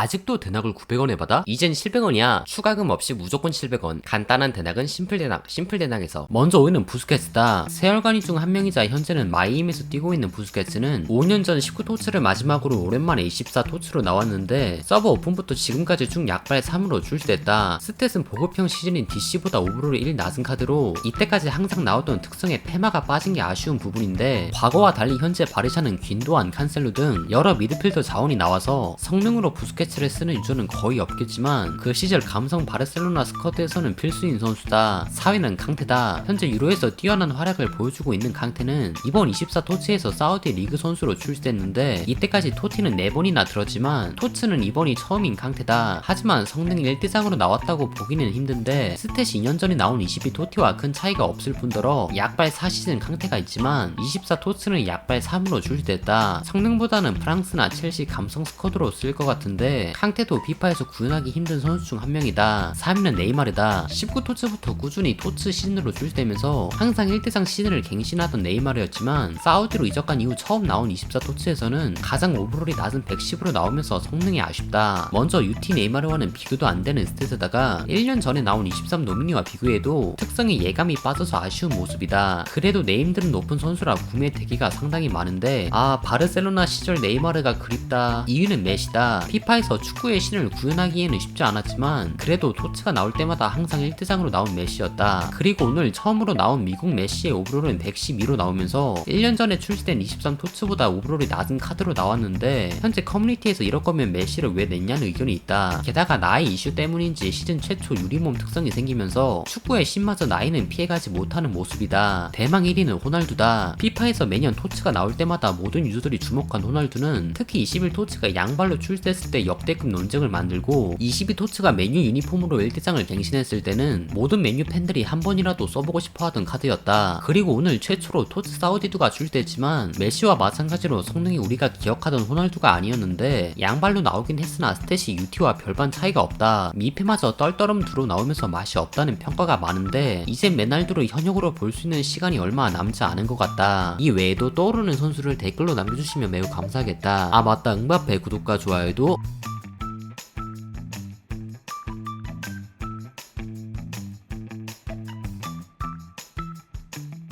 아직도 대낙을 900원에 받아? 이젠 700원이야. 추가금 없이 무조건 700원. 간단한 대낙은 심플 대낙, 심플 대낙에서. 먼저 오이는 부스케츠다. 세열간이 중 한 명이자 현재는 마이임에서 뛰고 있는 부스케츠는 5년 전 19토츠를 마지막으로 오랜만에 24토츠로 나왔는데 서버 오픈부터 지금까지 중 약발 3으로 출시됐다. 스탯은 보급형 시즌인 DC보다 오브롤이 1 낮은 카드로 이때까지 항상 나왔던 특성의 페마가 빠진 게 아쉬운 부분인데 과거와 달리 현재 바르샤는 귄도안, 칸셀루 등 여러 미드필더 자원이 나와서 성능으로 부스케츠 를 쓰는 유저는 거의 없겠지만 그 시절 감성 바르셀로나 스쿼드에서는 필수인 선수다. 사회는 강태다. 현재 유로에서 뛰어난 활약을 보여주고 있는 강태는 이번 24 토치에서 사우디 리그 선수로 출시됐는데 이때까지 토티는 4번이나 들었지만 토츠는 이번이 처음인 강태다. 하지만 성능 1대장으로 나왔다고 보기는 힘든데 스탯이 2년 전에 나온 22 토티와 큰 차이가 없을 뿐더러 약발 4시즌 강태가 있지만 24 토츠는 약발 3으로 출시됐다. 성능보다는 프랑스나 첼시 감성 스쿼드로 쓸 것 같은데 강태도 비파에서 구현하기 힘든 선수 중 한 명이다. 3위는 네이마르다. 19 토츠부터 꾸준히 토츠 시즌으로 출시되면서 항상 1대상 시즌을 갱신하던 네이마르였지만 사우디로 이적한 이후 처음 나온 24 토츠에서는 가장 오버롤이 낮은 110으로 나오면서 성능이 아쉽다. 먼저 UT 네이마르와는 비교도 안 되는 스탯에다가 1년 전에 나온 23 노미니와 비교해도 특성이 예감이 빠져서 아쉬운 모습이다. 그래도 네임들은 높은 선수라 구매 대기가 상당히 많은데 아 바르셀로나 시절 네이마르가 그립다. 이유는 메시다. 피파 에서 축구의 신을 구현하기에는 쉽지 않았지만 그래도 토츠가 나올 때마다 항상 1대장으로 나온 메시였다. 그리고 오늘 처음으로 나온 미국 메시의 오브롤은 112로 나오면서 1년 전에 출시된 23 토츠보다 오브롤이 낮은 카드로 나왔는데 현재 커뮤니티에서 이럴 거면 메시를 왜 냈냐는 의견이 있다. 게다가 나이 이슈 때문인지 시즌 최초 유리몸 특성이 생기면서 축구의 신마저 나이는 피해가지 못하는 모습이다. 대망 1위는 호날두다. 피파에서 매년 토츠가 나올 때마다 모든 유저들이 주목한 호날두는 특히 21 토츠가 양발로 출시했을 때 역대급 논쟁을 만들고 22 토츠가 메뉴 유니폼으로 1대장을 갱신했을 때는 모든 메뉴 팬들이 한 번이라도 써보고 싶어 하던 카드였다. 그리고 오늘 최초로 토츠 사우디두가 출시됐지만 메시와 마찬가지로 성능이 우리가 기억하던 호날두가 아니었는데 양발로 나오긴 했으나 스탯이 UT와 별반 차이가 없다. 미패마저 떨떠름 두로 나오면서 맛이 없다는 평가가 많은데 이제 메날두를 현역으로 볼 수 있는 시간이 얼마 남지 않은 것 같다. 이 외에도 떠오르는 선수를 댓글로 남겨주시면 매우 감사하겠다. 아 맞다 응바페 구독과 좋아요도